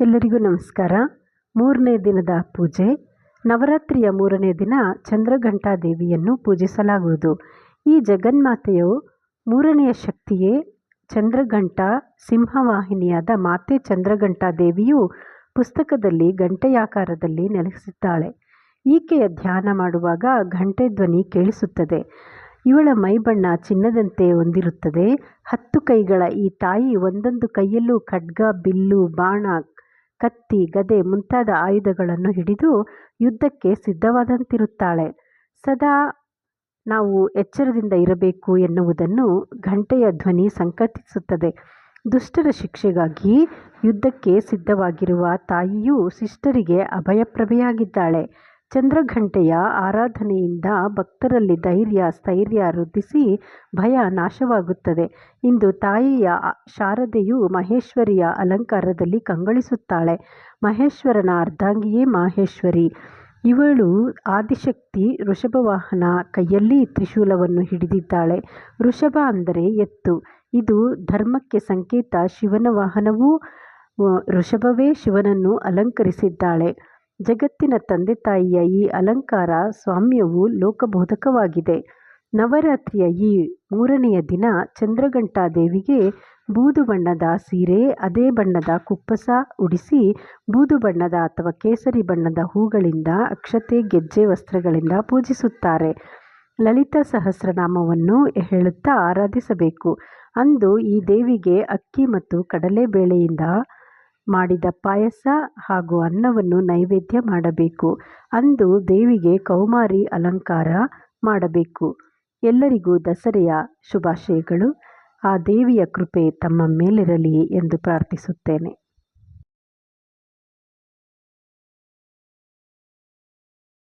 ಎಲ್ಲರಿಗೂ ನಮಸ್ಕಾರ. ಮೂರನೇ ದಿನದ ಪೂಜೆ. ನವರಾತ್ರಿಯ ಮೂರನೇ ದಿನ ಚಂದ್ರಘಂಟಾ ದೇವಿಯನ್ನು ಪೂಜಿಸಲಾಗುವುದು. ಈ ಜಗನ್ಮಾತೆಯು ಮೂರನೆಯ ಶಕ್ತಿಯೇ ಚಂದ್ರಘಂಟಾ ಸಿಂಹವಾಹಿನಿಯಾದ ಮಾತೆ ಚಂದ್ರಘಂಟಾ ದೇವಿಯು ಪುಸ್ತಕದಲ್ಲಿ ಗಂಟೆಯಾಕಾರದಲ್ಲಿ ನೆಲೆಸಿದ್ದಾಳೆ. ಈಕೆಯ ಧ್ಯಾನ ಮಾಡುವಾಗ ಘಂಟೆ ಧ್ವನಿ ಕೇಳಿಸುತ್ತದೆ. ಇವಳ ಮೈಬಣ್ಣ ಚಿನ್ನದಂತೆ ಹೊಂದಿರುತ್ತದೆ. ಹತ್ತು ಕೈಗಳ ಈ ತಾಯಿ ಒಂದೊಂದು ಕೈಯಲ್ಲೂ ಖಡ್ಗ, ಬಿಲ್ಲು, ಬಾಣ ಕತ್ತಿ, ಗದೆ ಮುಂತಾದ ಆಯುಧಗಳನ್ನು ಹಿಡಿದು ಯುದ್ಧಕ್ಕೆ ಸಿದ್ಧವಾದಂತಿರುತ್ತಾಳೆ. ಸದಾ ನಾವು ಎಚ್ಚರದಿಂದ ಇರಬೇಕು ಎನ್ನುವುದನ್ನು ಘಂಟೆಯ ಧ್ವನಿ ಸಂಕೇತಿಸುತ್ತದೆ ದುಷ್ಟರ ಶಿಕ್ಷೆಗಾಗಿ ಯುದ್ಧಕ್ಕೆ ಸಿದ್ಧವಾಗಿರುವ ತಾಯಿಯು ಶಿಷ್ಟರಿಗೆ ಅಭಯಪ್ರಭೆಯಾಗಿದ್ದಾಳೆ ಚಂದ್ರಘಂಟೆಯ ಆರಾಧನೆಯಿಂದ ಭಕ್ತರಲ್ಲಿ ಧೈರ್ಯ, ಸ್ಥೈರ್ಯ ವೃದ್ಧಿಸಿ ಭಯ ನಾಶವಾಗುತ್ತದೆ. ಇಂದು ತಾಯಿಯ ಶಾರದೆಯು ಮಹೇಶ್ವರಿಯ ಅಲಂಕಾರದಲ್ಲಿ ಕಂಗೊಳಿಸುತ್ತಾಳೆ. ಮಹೇಶ್ವರನ ಅರ್ಧಾಂಗಿಯೇ ಮಾಹೇಶ್ವರಿ. ಇವಳು ಆದಿಶಕ್ತಿ ವೃಷಭವಾಹನ ಕೈಯಲ್ಲಿ ತ್ರಿಶೂಲವನ್ನು ಹಿಡಿದಿದ್ದಾಳೆ. ವೃಷಭ ಅಂದರೆ ಎತ್ತು. ಇದು ಧರ್ಮಕ್ಕೆ ಸಂಕೇತ. ಶಿವನ ವಾಹನವೂ, ವೃಷಭವೇ ಶಿವನನ್ನು ಅಲಂಕರಿಸಿದ್ದಾಳೆ. ಜಗತ್ತಿನ ತಂದೆ ತಾಯಿಯ ಈ ಅಲಂಕಾರ ಸ್ವಾಮ್ಯವು ಲೋಕಬೋಧಕವಾಗಿದೆ. ನವರಾತ್ರಿಯ ಈ ಮೂರನೆಯ ದಿನ ಚಂದ್ರಘಂಟಾ ದೇವಿಗೆ ಬೂದು ಬಣ್ಣದ ಸೀರೆ, ಅದೇ ಬಣ್ಣದ ಕುಪ್ಪಸ ಉಡಿಸಿ ಬೂದು ಬಣ್ಣದ ಅಥವಾ ಕೇಸರಿ ಬಣ್ಣದ ಹೂಗಳಿಂದ ಅಕ್ಷತೆ, ಗೆಜ್ಜೆ ವಸ್ತ್ರಗಳಿಂದ ಪೂಜಿಸುತ್ತಾರೆ. ಲಲಿತಾ ಸಹಸ್ರನಾಮವನ್ನು ಹೇಳುತ್ತಾ ಆರಾಧಿಸಬೇಕು. ಅಂದು ಈ ದೇವಿಗೆ ಅಕ್ಕಿ ಮತ್ತು ಕಡಲೆಬೇಳೆಯಿಂದ ಮಾಡಿದ ಪಾಯಸ ಹಾಗೂ ಅನ್ನವನ್ನು ನೈವೇದ್ಯ ಮಾಡಬೇಕು ಅಂದು ದೇವಿಗೆ ಕೌಮಾರಿ ಅಲಂಕಾರ ಮಾಡಬೇಕು. ಎಲ್ಲರಿಗೂ ದಸರೆಯ ಶುಭಾಶಯಗಳು. ಆ ದೇವಿಯ ಕೃಪೆ ತಮ್ಮ ಮೇಲಿರಲಿ ಎಂದು ಪ್ರಾರ್ಥಿಸುತ್ತೇನೆ.